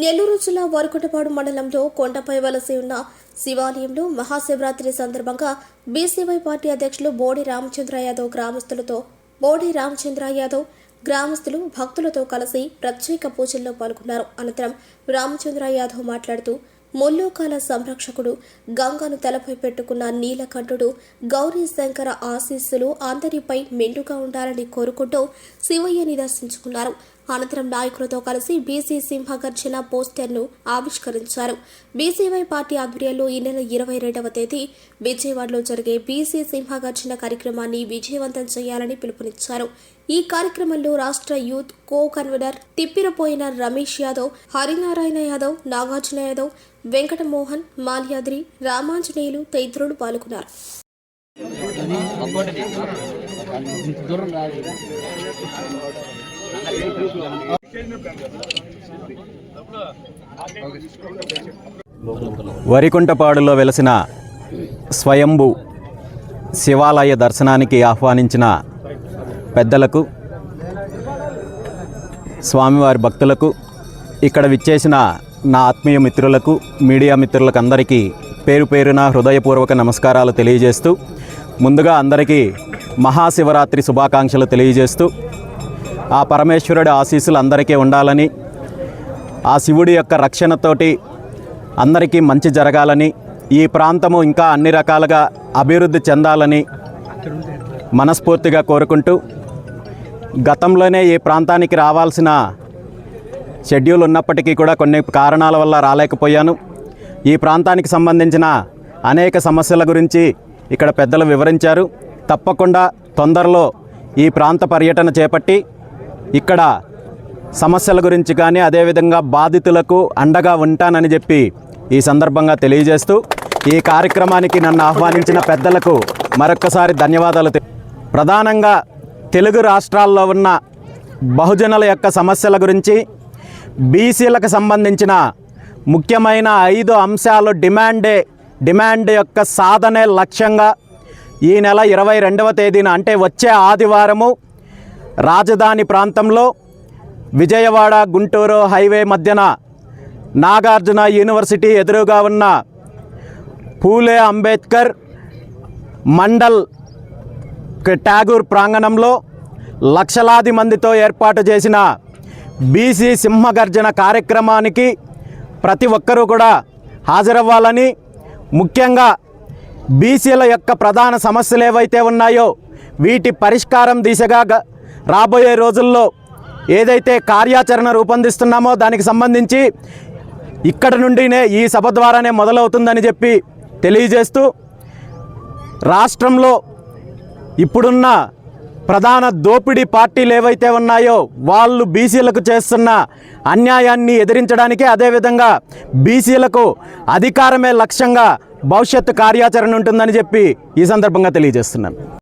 నెల్లూరు జిల్లా వరకుటపాడు మండలంలో కొండపై వలసి ఉన్న శివాలయంలో మహాశివరాత్రి సందర్భంగా బీసీవై పార్టీ అధ్యక్షులు బోడి రామచంద్ర యాదవ్ గ్రామస్తులతో బోడి రామచంద్ర యాదవ్ గ్రామస్తులు భక్తులతో కలిసి ప్రత్యేక పూజల్లో పాల్గొన్నారు. అనంతరం రామచంద్ర యాదవ్ మాట్లాడుతూ ముల్లోకాల సంరక్షకుడు గంగను తలపై పెట్టుకున్న నీలకంఠుడు గౌరీ శంకర ఆశీస్సులు అందరిపై మెండుగా ఉండాలని కోరుకుంటూ శివయ్య దర్శించుకున్నారు. అనంతరం నాయకులతో కలిసి బీసీ సింహగర్జన పోస్టర్ను ఆవిష్కరించారు. బీసీవై పార్టీ ఆధ్వర్యంలో ఈ నెల ఇరవై రెండవ తేదీ విజయవాడలో జరిగే బీసీ సింహగర్జన కార్యక్రమాన్ని విజయవంతం చేయాలని పిలుపునిచ్చారు. ఈ కార్యక్రమంలో రాష్ట్ర యూత్ కో కన్వీనర్ తిప్పిరపోయిన రమేష్ యాదవ్ హరినారాయణ యాదవ్ నాగార్జున యాదవ్ వెంకటమోహన్ మాల్యాద్రి రామాంజనేయులు తదితరులు పాల్గొన్నారు. దూరం రాదు వరికుంటపాడులో వెలసిన స్వయంభు శివాలయ దర్శనానికి ఆహ్వానించిన పెద్దలకు స్వామివారి భక్తులకు ఇక్కడ విచ్చేసిన నా ఆత్మీయ మిత్రులకు మీడియా మిత్రులకు అందరికీ పేరు పేరున హృదయపూర్వక నమస్కారాలు తెలియజేస్తూ ముందుగా అందరికీ మహాశివరాత్రి శుభాకాంక్షలు తెలియజేస్తూ ఆ పరమేశ్వరుడి ఆశీస్సులు అందరికీ ఉండాలని ఆ శివుడి యొక్క రక్షణతోటి అందరికీ మంచి జరగాలని ఈ ప్రాంతము ఇంకా అన్ని రకాలుగా అభివృద్ధి చెందాలని మనస్ఫూర్తిగా కోరుకుంటూ గతంలోనే ఈ ప్రాంతానికి రావాల్సిన షెడ్యూల్ ఉన్నప్పటికీ కూడా కొన్ని కారణాల వల్ల రాలేకపోయాను. ఈ ప్రాంతానికి సంబంధించిన అనేక సమస్యల గురించి ఇక్కడ పెద్దలు వివరించారు. తప్పకుండా తొందరలో ఈ ప్రాంత పర్యటన చేపట్టి ఇక్కడ సమస్యల గురించి కానీ అదేవిధంగా బాధితులకు అండగా ఉంటానని చెప్పి ఈ సందర్భంగా తెలియజేస్తూ ఈ కార్యక్రమానికి నన్ను ఆహ్వానించిన పెద్దలకు మరొక్కసారి ధన్యవాదాలు ప్రధానంగా తెలుగు రాష్ట్రాల్లో ఉన్న బహుజనుల యొక్క సమస్యల గురించి బీసీలకు సంబంధించిన ముఖ్యమైన ఐదు అంశాలు డిమాండే డిమాండ్ యొక్క సాధనే లక్ష్యంగా ఈ నెల ఇరవై రెండవ తేదీన అంటే వచ్చే ఆదివారము రాజధాని ప్రాంతంలో విజయవాడ గుంటూరు హైవే మధ్యన నాగార్జున యూనివర్సిటీ ఎదురుగా ఉన్న పూలే అంబేద్కర్ మండల్ ట్యాగూర్ ప్రాంగణంలో లక్షలాది మందితో ఏర్పాటు చేసిన బీసీ సింహగర్జన కార్యక్రమానికి ప్రతి ఒక్కరూ కూడా హాజరవ్వాలని ముఖ్యంగా బీసీల యొక్క ప్రధాన సమస్యలు ఏవైతే ఉన్నాయో వీటి పరిష్కారం దిశగా రాబోయే రోజుల్లో ఏదైతే కార్యాచరణ రూపొందిస్తున్నామో దానికి సంబంధించి ఇక్కడ నుండినే ఈ సభ ద్వారానే మొదలవుతుందని చెప్పి తెలియజేస్తూ రాష్ట్రంలో ఇప్పుడున్న ప్రధాన దోపిడీ పార్టీలు ఏవైతే ఉన్నాయో వాళ్ళు బీసీలకు చేస్తున్న అన్యాయాన్ని ఎదిరించడానికి అదేవిధంగా బీసీలకు అధికారమే లక్ష్యంగా భవిష్యత్తు కార్యాచరణ ఉంటుందని చెప్పి ఈ సందర్భంగా తెలియజేస్తున్నాను.